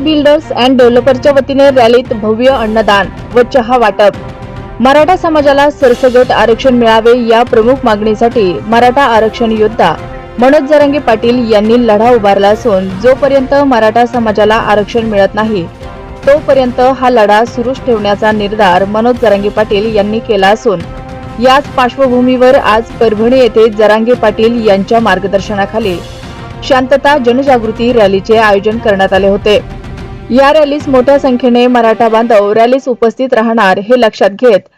Builders and डेव्हलपरच्या वतीने रॅलीत भव्य अन्नदान व चहा वाटप. मराठा समाजाला सरसगट आरक्षण मिळावे या प्रमुख मागणीसाठी मराठा आरक्षण योद्धा मनोज जरांगे पाटील यांनी लढा उभारला असून जोपर्यंत मराठा समाजाला आरक्षण मिळत नाही तोपर्यंत हा लढा सुरूच ठेवण्याचा निर्धार मनोज जरांगे पाटील यांनी केला असून याच पार्श्वभूमीवर आज परभणी येथे जरांगे पाटील यांच्या मार्गदर्शनाखाली शांतता जनजागृती रॅलीचे आयोजन करण्यात आले होते. या रॅलीस मोठ्या संख्येने मराठा बांधव रॅलीस उपस्थित राहणार हे लक्षात घेत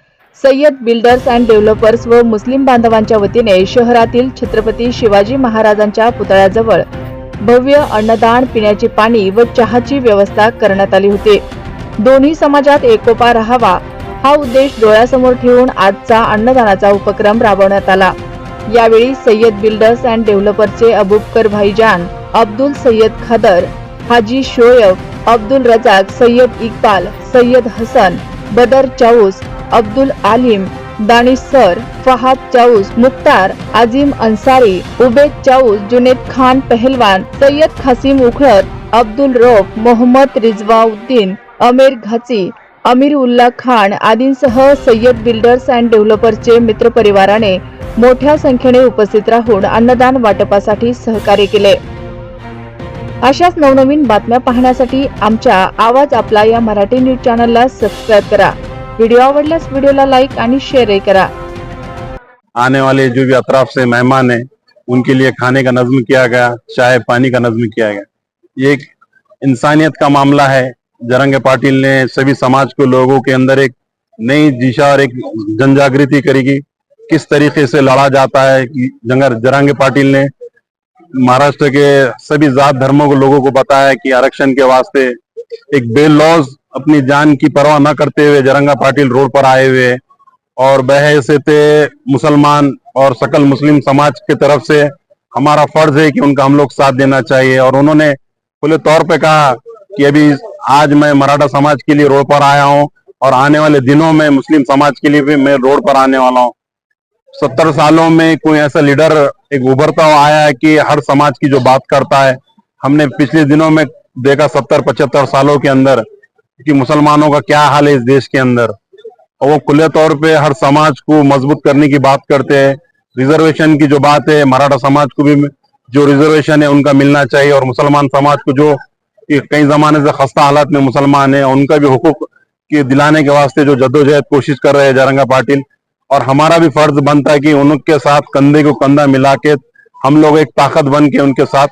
सय्यद बिल्डर्स अँड डेव्हलपर्स व मुस्लिम बांधवांच्या वतीने शहरातील छत्रपती शिवाजी महाराजांच्या पुतळ्याजवळ भव्य अन्नदान पिण्याचे पाणी व चहाची व्यवस्था करण्यात आली होती. दोन्ही समाजात एकोपा राहावा हा उद्देश डोळ्यासमोर ठेवून आजचा अन्नदानाचा उपक्रम राबवण्यात आला. यावेळी सय्यद बिल्डर्स अँड डेव्हलपरचे अबुबकर भाईजान अब्दुल सय्यद खादर हाजी शोएब अब्दुल रजाक सय्यद इक्बाल सय्यद हसन बदर चाऊस अब्दुल आलिम दानिश सर फहाद चाऊस मुख्तार आजिम अन्सारी उबेद चाऊस जुनेद खान पहलवान सय्यद खासिम उखळत अब्दुल रोफ मोहम्मद रिजवाउद्दीन अमीर घाची अमीर उल्ला खान आदींसह सय्यद बिल्डर्स अँड डेव्हलपरचे मित्रपरिवाराने मोठ्या संख्येने उपस्थित राहून अन्नदान वाटपासाठी सहकार्य केले. अशाच नवनवीन बातम्या पाहण्यासाठी आमच्या आवाज आपला या मराठी न्यूज चॅनलला सबस्क्राईब करा. व्हिडिओ आवडल्यास व्हिडिओला लाईक आणि शेअरही करा. आने वाले जो भी अतराफ से मेहमान हैं उनके लिए खाने का नज्म किया गया चाय पानी का नज्म किया गया। ये एक इंसानियत का मामला है। जरंगे पाटिल ने सभी समाज को लोगों के अंदर एक नई दिशा और एक जनजागृति करेगी किस तरीके से लड़ा जाता है जंगर जरंगे पाटिल ने महाराष्ट्र के सभी जात धर्मों को लोगों को बताया कि आरक्षण के वास्ते एक बेलॉज अपनी जान की परवाह न करते हुए जरंगा पाटिल रोड पर आए हुए। और थे मुसलमान और सकल मुस्लिम समाज की तरफ़ से हमारा फ़र्ज़ है कि उनका हम लोग साथ देना चाहिए और उन्होंने खुले तौर पे कहा कि अभी आज मैं मराठा समाज के लिए रोड पर आया हूँ और आने वाले दिनों में मुस्लिम समाज के लिए भी मैं रोड पर आने वाला हूँ सत्तर सालों में कोई ऐसा लीडर, एक उभरता हुआ आया है कि हर समाज की जो बात करता है, हमने पिछले दिनों में देखा सत्तर, पचहत्तर सालों के अंदर कि मुसलमानों का क्या हाल है इस देश के अंदर। और वो खुले तौर पे हर समाज को मज़बूत करने की बात करते हैं। रिजर्वेशन की जो बात है, मराठा समाज को भी जो रिजर्वेशन है, उनका मिलना चाहिए। और मुसलमान समाज को जो कई जमाने से खस्ता हालात में मुसलमान है, उनका भी हुकूक की दिलाने के वास्ते जो जद्दोजहद कोशिश कर रहे हैं जारंगा पाटिल और हमारा भी फर्ज बनता है कि उनके साथ कंधे को कंधा मिला के हम लोग एक ताकत बन के उनके साथ